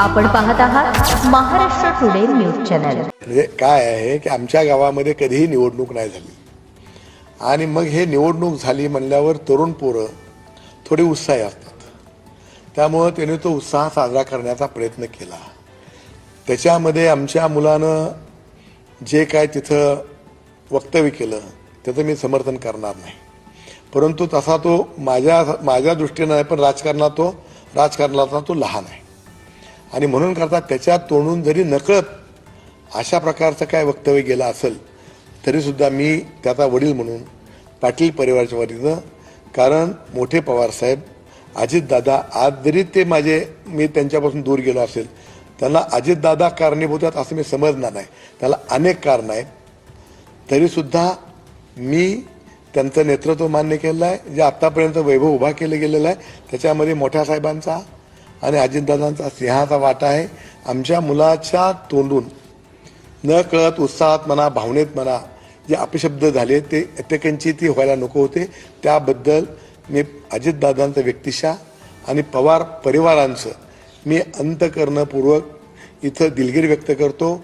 आपण पाहत आहात महाराष्ट्र टुडे न्यूज चॅनल. म्हणजे काय आहे की आमच्या गावामध्ये कधीही निवडणूक नाही झाली. आणि मग हे निवडणूक झाली म्हणल्यावर तरुण पोरं थोडे उत्साही असतात. त्यामुळं त्याने तो उत्साह साजरा करण्याचा प्रयत्न केला. त्याच्यामध्ये आमच्या मुलानं जे काय तिथं वक्तव्य केलं त्याचं मी समर्थन करणार नाही. परंतु तसा तो माझ्या माझ्या दृष्टीनं पण राजकारणात तो राजकारणाचा तो लहान आहे. आणि म्हणून करता त्याच्या तोंडून जरी नकळत अशा प्रकारचं काय वक्तव्य गेलं असेल तरीसुद्धा मी त्याचा वडील म्हणून पाटील परिवाराच्या वतीनं कारण मोठे पवार साहेब अजितदादा आज जरी ते माझे मी त्यांच्यापासून दूर गेलो असेल त्यांना अजितदादा कारणीभूत आहेत असं मी समजणार नाही. त्याला अनेक कारण आहेत. तरीसुद्धा मी त्यांचं नेतृत्व मान्य केलेलं आहे. जे आत्तापर्यंत वैभव उभा केलं गेलेलं आहे त्याच्यामध्ये मोठ्या साहेबांचा आणि अजितदादांचा सिंहाचा वाटा आहे. आमच्या मुलाच्या तोंडून न कळत उत्साहात म्हणा भावनेत म्हणा जे अपशब्द झाले ते ती व्हायला नको होते. त्याबद्दल मी अजितदादांचं व्यक्तिशा आणि पवार परिवारांचं मी अंतकरणपूर्वक इथं दिलगिरी व्यक्त करतो.